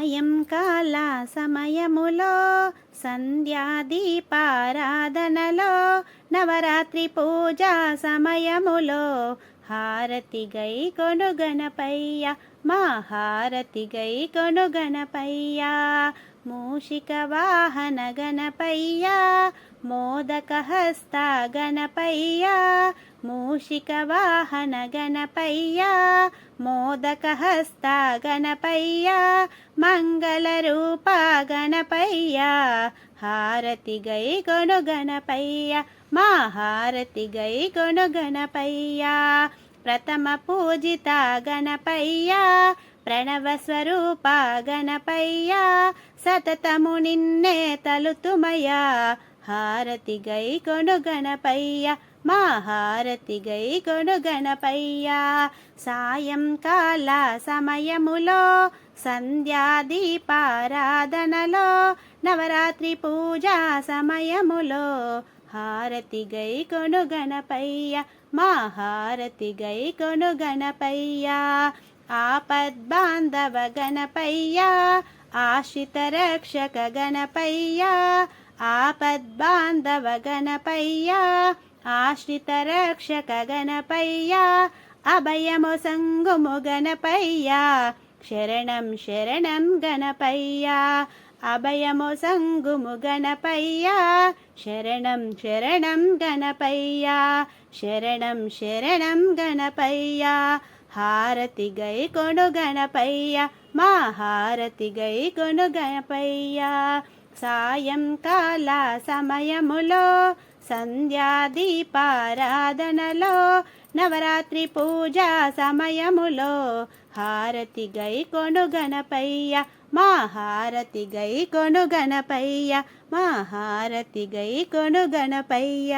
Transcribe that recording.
సాయంకాల సమయములో సంధ్యాదీపారాధనలో నవరాత్రి పూజా సమయములో హారతి గై కొనుగణపయ్య మా హారతి గై కొనుగణపయ్యా గణపయ్య మూషిక వాహన గణపయ్యా మోదక హస్త గణపయ్య మూషిక వాహన గణపయ్యా మోదక హస్త గణపయ్య మంగళ రూప గణపయ్య హారతి గై కొను గణపయ్యా మా హారతి గై కొను గణపయ్యా ప్రథమ పూజిత గణపయ్యా ప్రణవ గణపయ్య సతతము నిన్నే తలుతుమయ్యా. హారతి గై కొను గణపయ్య మా హారతి గై కొను గణపయ్య. సాయంకాల సమయములో సంధ్యాదీపారాధనలో నవరాత్రి పూజా సమయములో హారతి గై కొను గణపయ్య మా హారతి గై కొను గణపయ్య. ఆపద్బాంధవ గణపయ్య ఆశ్రిత రక్షక గణపయ్య ఆపద్బాంధవ గణపయ్య ఆశ్రిత రక్షక గణపయ్య అభయము సంగుము గణపయ్య శరణం శరణం గణపయ్య అభయము సంగుము గణపయ్య శరణం శరణం గణపయ్య శరణం శరణం గణపయ్య హారతి గై కొను గణపయ్య మా హారతి గై కొను గణపయ్య. సాయంకాల సమయములో సంధ్యాదీపారాధనలో నవరాత్రి పూజా సమయములో హారతి గై కొను గణపయ్య మా హారతి గై కొను గణపయ్య మా హారతి గై కొను గణపయ్య.